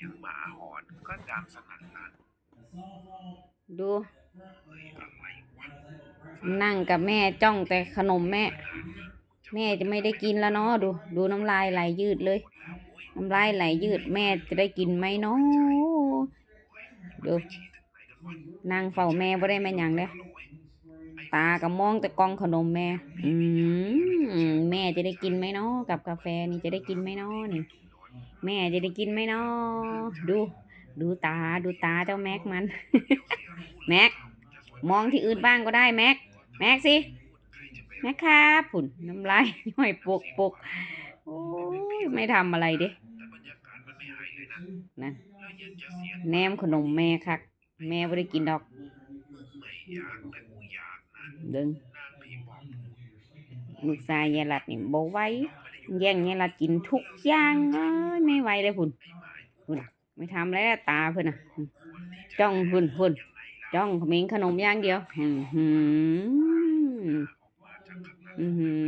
สียงหมาหอนก็ดังสนั่นลั่นดู เฮ้ยอะไรวะนั่งกับแม่จ้องแต่ขนมแม่ แม่จะไม่ได้กินแล้วเนาะดู ดูน้ำลายไหลยืดเลย น้ำลายไหลยืดแม่จะได้กินไหมเนาะดูชี้ถึงไหนกันวะนั่งเฝ้าแม่บ่ได้แม่หยังเด้อตากับมองแต่กล่องขนมแม่ อืมแม่จะได้กินไหมเนาะกับกาแฟนี่จะได้กินไหมเนาะนี่ แม่จะได้กินไหมเนาะดู ดูตาดูตาเจ้าแม็กมัน แม็กมองที่อื่นบ้างก็ได้แม็กแม็กสิแม็กครับผุนน้ำลายย่อยปกปกโอ้ยไม่ทำอะไรเด้แต่บรรยากาศมันไม่หายเลยนะนั่นแล้วยังจะเสียงแหนมขนมแม่คัก แม่ไม่ได้กินดอกไม่อยากแต่กูอยากนะเดึง ลูกชายยายหลัดนี่บ่ไหว้แย่งยายหลัดกินทุกอย่างเอ้ยไม่ไหวเลยพุ่นพุ่นไม่ทำแล้วตาพุ่นน่ะจ้องพุ่นพุ่นจ้องเมงขนมอย่างเดียวอือหือม